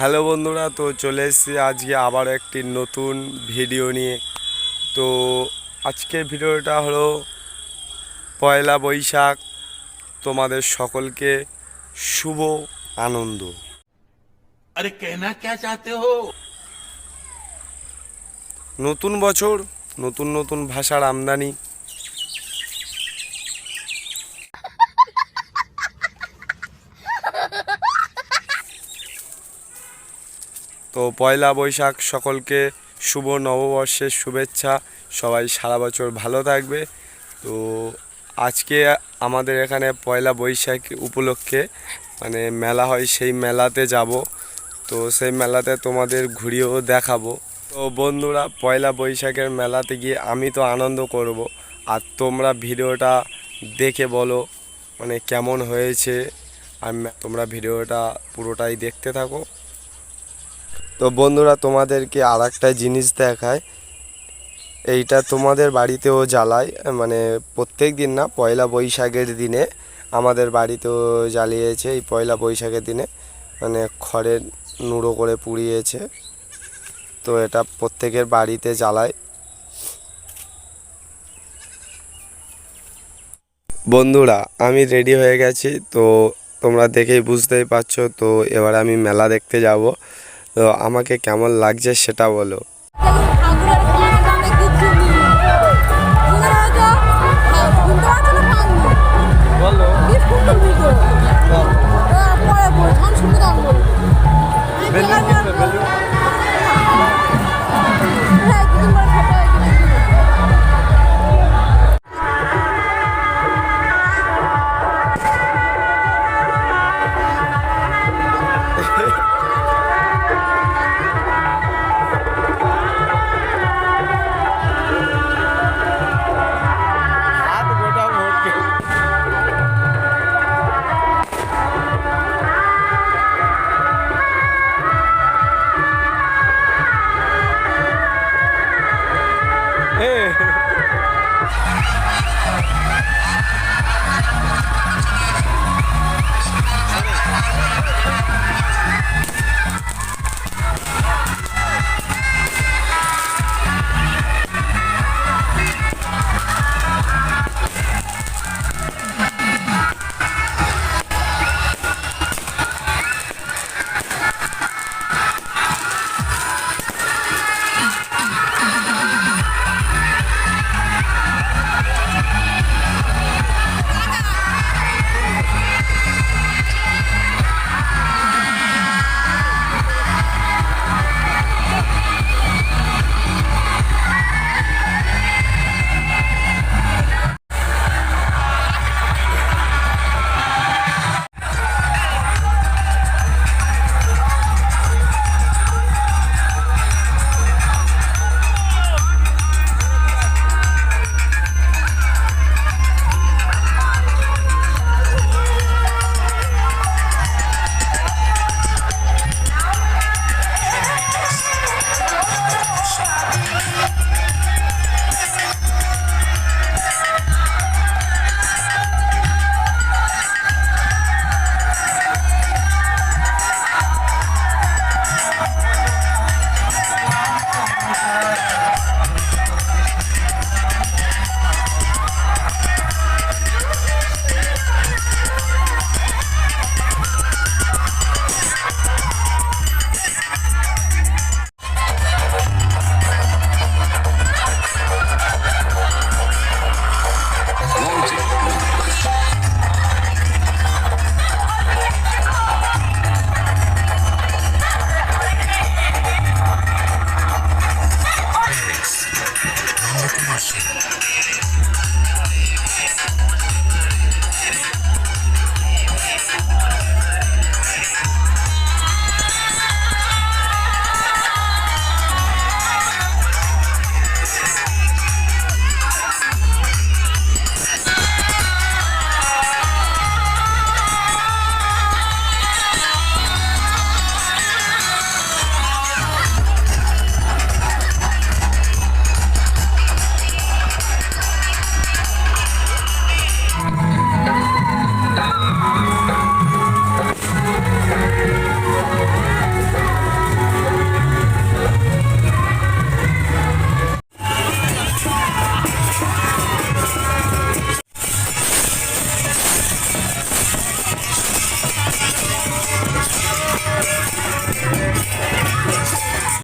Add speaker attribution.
Speaker 1: Hello বন্ধুরা তো চলে এসেছি আজকে আবার একটি নতুন ভিডিও নিয়ে। তো আজকের ভিডিওটা হলো পয়লা বৈশাখ। তোমাদের সকলকে শুভ আনন্দ।
Speaker 2: আরে কেনা কে চাতে হো?
Speaker 1: নতুন বছর নতুন নতুন ভাষার আমদানি। তো পয়লা বৈশাখ সকলকে শুভ নববর্ষের শুভেচ্ছা। সবাই সারা বছর ভালো থাকবে। তো আজকে আমাদের এখানে পয়লা বৈশাখ উপলক্ষে মানে মেলা হয়, সেই মেলাতে যাব। তো সেই মেলাতে তোমাদের ঘুরিয়েও দেখাবো। তো বন্ধুরা, পয়লা বৈশাখের মেলাতে গিয়ে আমি তো আনন্দ করব। আর তোমরা ভিডিওটা দেখে বলো মানে কেমন হয়েছে। আর তোমরা ভিডিওটা পুরোটাই দেখতে থাকো। তো বন্ধুরা, তোমাদেরকে আর একটা জিনিস দেখায় এইটা তোমাদের বাড়িতেও জ্বালায় মানে প্রত্যেক দিন না, পয়লা বৈশাখের দিনে আমাদের বাড়িতেও জ্বালিয়েছে, এই পয়লা বৈশাখের দিনে। মানে খড়ের নুড়ো করে পুড়িয়েছে। তো এটা প্রত্যেকের বাড়িতে জ্বালায়। বন্ধুরা, আমি রেডি হয়ে গেছি, তো তোমরা দেখেই বুঝতেই পারছ, তো এবার আমি মেলা দেখতে যাব। আমাকে কেমন লাগছে সেটা বলো।